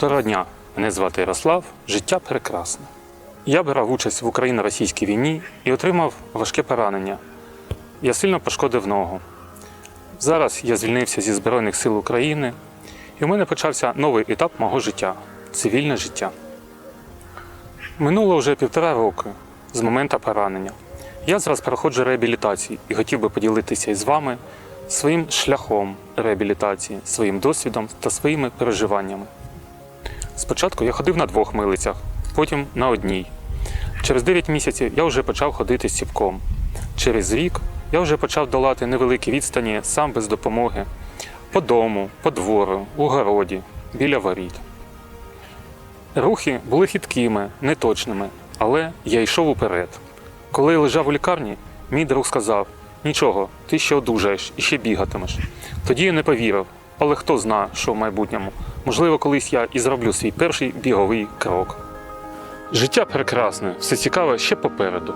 Доброго дня, мене звати Ярослав. Життя прекрасне. Я брав участь в Україно-російській війні і отримав важке поранення. Я сильно пошкодив ногу. Зараз я звільнився зі Збройних сил України, і в мене почався новий етап мого життя цивільне життя. Минуло вже півтора роки з моменту поранення. Я зараз проходжу реабілітацію і хотів би поділитися із вами своїм шляхом реабілітації, своїм досвідом та своїми переживаннями. Спочатку я ходив на двох милицях, потім на одній. Через 9 місяців я вже почав ходити сіпком. Через рік я вже почав долати невеликі відстані сам без допомоги по дому, по двору, у городі, біля воріт. Рухи були хиткими, неточними, але я йшов уперед. Коли я лежав у лікарні, мій друг сказав: нічого, ти ще одужаєш і ще бігатимеш. Тоді я не повірив, але хто зна, що в майбутньому. Можливо, колись я і зроблю свій перший біговий крок. Життя прекрасне, все цікаве ще попереду.